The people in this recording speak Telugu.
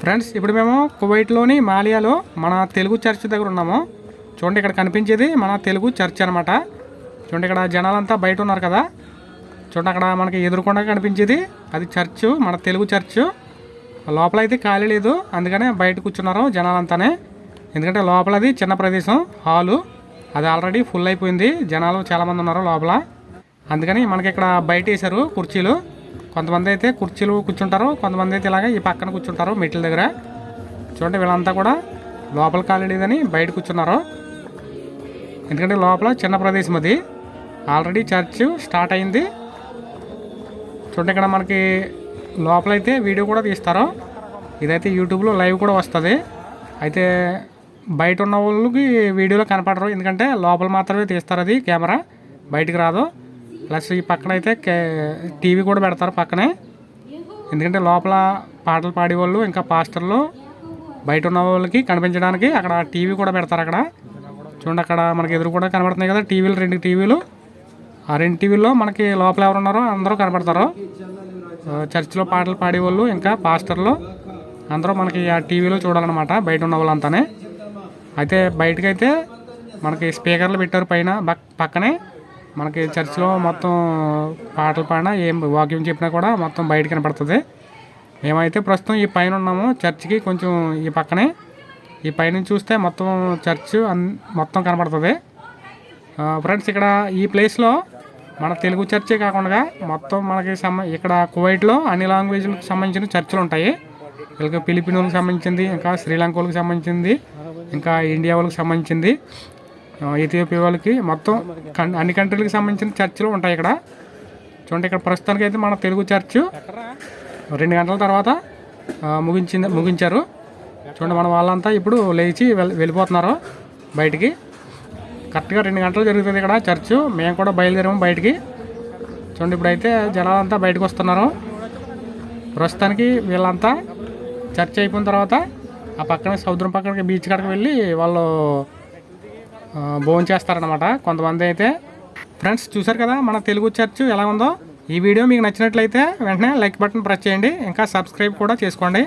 ఫ్రెండ్స్ ఇప్పుడు మేము కువైట్లోని మాలియాలో మన తెలుగు చర్చ్ దగ్గర ఉన్నాము. చూడండి ఇక్కడ కనిపించేది మన తెలుగు చర్చ్ అనమాట చూడండి ఇక్కడ జనాలంతా బయట ఉన్నారు కదా. చూడండి అక్కడ మనకి ఎదురుకుండా కనిపించేది. అది చర్చ్ మన తెలుగు చర్చ్. లోపల అయితే ఖాళీ లేదు. అందుకనే బయట కూర్చున్నారు జనాలంతానే. ఎందుకంటే లోపల అది చిన్న ప్రదేశం హాలు. అది ఆల్రెడీ ఫుల్ అయిపోయింది. జనాలు చాలామంది ఉన్నారు లోపల. అందుకని మనకి ఇక్కడ బయట వేశారు కుర్చీలు. కొంతమంది అయితే కుర్చీలు కూర్చుంటారు కొంతమంది అయితే ఇలాగ ఈ పక్కన కూర్చుంటారు మెట్ల దగ్గర. చూడండి వీళ్ళంతా కూడా లోపల ఖాళీ బయట కూర్చున్నారు. ఎందుకంటే లోపల చిన్న ప్రదేశం అది. ఆల్రెడీ చర్చ్ స్టార్ట్ అయింది. చూడండి ఇక్కడ మనకి లోపలైతే వీడియో కూడా తీస్తారు. ఇదైతే యూట్యూబ్లో లైవ్ కూడా వస్తుంది. అయితే బయట ఉన్న వాళ్ళకి వీడియోలో కనపడరు. ఎందుకంటే లోపల మాత్రమే తీస్తారు అది కెమెరా. బయటికి రాదు. ప్లస్ ఈ పక్కన అయితే టీవీ కూడా పెడతారు పక్కనే. ఎందుకంటే లోపల పాటలు పాడేవాళ్ళు ఇంకా పాస్టర్లు బయట ఉన్న వాళ్ళకి కనిపించడానికి అక్కడ టీవీ కూడా పెడతారు అక్కడ. చూడండి అక్కడ మనకి ఎదురు కూడా కనబడుతున్నాయి కదా టీవీలు రెండు టీవీలు. ఆ రెండు టీవీల్లో మనకి లోపల ఎవరు ఉన్నారో అందరూ కనబడతారు. చర్చిలో పాటలు పాడేవాళ్ళు ఇంకా పాస్టర్లు అందరూ మనకి ఆ టీవీలో చూడాలన్నమాట బయట ఉన్న వాళ్ళంతానే. అయితే బయటకైతే మనకి స్పీకర్లు పెట్టారు పైన పక్కనే. మనకి చర్చిలో మొత్తం పాటలు పాడినా ఏం వాక్యం చెప్పినా కూడా మొత్తం బయట కనపడుతుంది. మేమైతే ప్రస్తుతం ఈ పైన ఉన్నాము చర్చికి కొంచెం ఈ పక్కనే ఈ పైనుంచి చూస్తే మొత్తం చర్చ్ మొత్తం కనపడుతుంది. ఫ్రెండ్స్ ఇక్కడ ఈ ప్లేస్లో మన తెలుగు చర్చే కాకుండా మొత్తం మనకి సంబ ఇక్కడ కువైట్లో అన్ని లాంగ్వేజ్లకు సంబంధించిన చర్చ్లు ఉంటాయి. వీళ్ళకి ఫిలిపినోలకు సంబంధించింది ఇంకా శ్రీలంక వాళ్ళకి సంబంధించింది ఇంకా ఇండియా వాళ్ళకి సంబంధించింది. ఇథియోపియా వాళ్ళకి మొత్తం కన్- అన్ని కంట్రీలకు సంబంధించిన చర్చిలు ఉంటాయి ఇక్కడ. చూడండి ఇక్కడ ప్రస్తుతానికి అయితే మన తెలుగు చర్చ్ రెండు గంటల తర్వాత ముగించింది ముగించారు. చూడండి మన వాళ్ళంతా ఇప్పుడు లేచి వెళ్ళిపోతున్నారు బయటికి. కరెక్ట్గా రెండు గంటలు జరుగుతుంది ఇక్కడ చర్చ్. మేము కూడా బయలుదేరాము బయటికి. చూడండి ఇప్పుడైతే జనాలంతా బయటకు వస్తున్నారు. ప్రస్తుతానికి వీళ్ళంతా చర్చ్ అయిపోయిన తర్వాత ఆ పక్కన సముద్రం పక్కనకి బీచ్ కాడికి వెళ్ళి వాళ్ళు భోంచేస్తారనమాట భోజనం చేస్తారనమాట కొంతమంది అయితే ఫ్రెండ్స్ చూసారు కదా మన తెలుగు చర్చ్ ఎలా ఉందో? ఈ వీడియో మీకు నచ్చినట్లయితే వెంటనే లైక్ బటన్ ప్రెస్ చేయండి. ఇంకా సబ్స్క్రైబ్ కూడా చేసుకోండి.